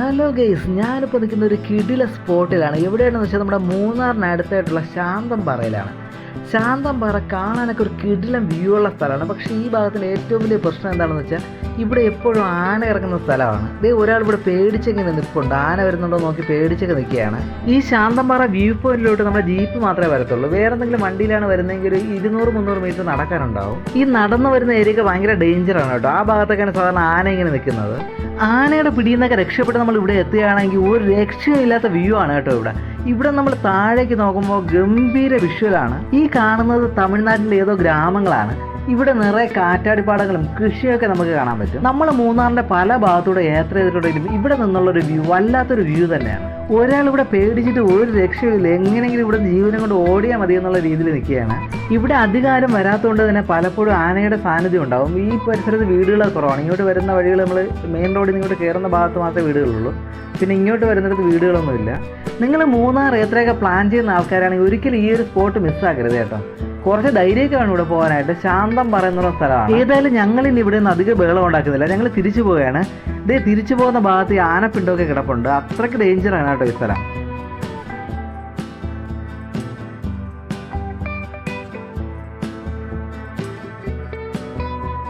Hello guys ഞാനിപ്പോൾ നിൽക്കുന്ന ഒരു കിടില സ്പോട്ടിലാണ്. എവിടെയാണെന്ന് വെച്ചാൽ നമ്മുടെ മൂന്നാറിനടുത്തായിട്ടുള്ള ശാന്തം പാറയിലാണ് ശാന്തം പാറ കാണാനൊക്കെ ഒരു കിടിലം വ്യൂ ഉള്ള സ്ഥലമാണ്. പക്ഷേ ഈ ഭാഗത്തിന്റെ ഏറ്റവും വലിയ പ്രശ്നം എന്താണെന്ന് വെച്ചാൽ ഇവിടെ എപ്പോഴും ആന ഇറങ്ങുന്ന സ്ഥലമാണ്. ദേ ഒരാൾ ഇവിടെ പേടിച്ചെങ്ങനെ നിൽപ്പുണ്ട് ആന വരുന്നുണ്ടോ നോക്കി പേടിച്ചൊക്കെ നിൽക്കുകയാണ് ഈ ശാന്തംപാറ വ്യൂ പോയിന്റിലോട്ട് നമ്മുടെ ജീപ്പ് മാത്രമേ വരത്തുള്ളൂ. വേറെ എന്തെങ്കിലും വണ്ടിയിലാണ് വരുന്നതെങ്കിൽ ഒരു ഇരുന്നൂറ് മുന്നൂറ് മീറ്റർ നടക്കാനുണ്ടാവും. ഈ നടന്നു വരുന്ന ഏരിയ ഭയങ്കര ഡേഞ്ചറാണ് കേട്ടോ. ആ ഭാഗത്തൊക്കെയാണ് സാധാരണ ആന ഇങ്ങനെ നിൽക്കുന്നത്. ആനയുടെ പിടിയിൽ നിന്നൊക്കെ രക്ഷപ്പെട്ട് നമ്മൾ ഇവിടെ എത്തുകയാണെങ്കിൽ ഒരു രക്ഷയില്ലാത്ത വ്യൂ ആണ് കേട്ടോ ഇവിടെ. ഇവിടെ നമ്മൾ താഴേക്ക് നോക്കുമ്പോൾ ഗംഭീര വിഷ്വലാണ് ഈ കാണുന്നത് തമിഴ്നാട്ടിലെ ഏതോ ഗ്രാമങ്ങളാണ്. ഇവിടെ നിറയെ കാറ്റാടിപ്പാടങ്ങളും കൃഷിയൊക്കെ നമുക്ക് കാണാൻ പറ്റും. നമ്മൾ മൂന്നാറിന്റെ പല ഭാഗത്തൂടെ യാത്ര ചെയ്തിട്ടുണ്ടെങ്കിലും ഇവിടെ നിന്നുള്ള ഒരു വ്യൂ വല്ലാത്തൊരു വ്യൂ തന്നെയാണ്. ഒരാൾ ഇവിടെ പേടിച്ചിട്ട് ഒരു രക്ഷയില്ല എങ്ങനെയെങ്കിലും ഇവിടെ ജീവനം കൊണ്ട് ഓടിയാൽ മതി എന്നുള്ള രീതിയിൽ നിൽക്കുകയാണ്. ഇവിടെ അധികാരം വരാത്തതുകൊണ്ട് തന്നെ പലപ്പോഴും ആനയുടെ സാന്നിധ്യം ഉണ്ടാവും. ഈ പരിസരത്ത് വീടുകളൊക്കെ കുറവാണ്. ഇങ്ങോട്ട് വരുന്ന വഴികൾ നമ്മൾ മെയിൻ റോഡിൽ ഇങ്ങോട്ട് കയറുന്ന ഭാഗത്ത് മാത്രമേ വീടുകളുള്ളൂ. പിന്നെ ഇങ്ങോട്ട് വരുന്നിടത്ത് വീടുകളൊന്നുമില്ല നിങ്ങൾ മൂന്നാർ യാത്രയൊക്കെ പ്ലാൻ ചെയ്യുന്ന ആൾക്കാരാണെങ്കിൽ ഒരിക്കലും ഈ ഒരു സ്പോട്ട് മിസ്സാക്കരുത് കേട്ടോ. കുറച്ച് ധൈര്യമൊക്കെ വേണം ഇവിടെ പോകാനായിട്ട്. ശാന്തം പറയുന്ന സ്ഥലമാണ്. ഏതായാലും ഞങ്ങൾ ഇനി ഇവിടെ നിന്ന് അധികം ബഹളം ഉണ്ടാക്കുന്നില്ല. ഞങ്ങൾ തിരിച്ചു പോവുകയാണ്. ഇതേ തിരിച്ചു പോകുന്ന ഭാഗത്ത് ഈ ആനപ്പിണ്ടമൊക്കെ കിടപ്പുണ്ട്. അത്രയ്ക്ക് ഡേഞ്ചറാണ് കേട്ടോ ഈ സ്ഥലം.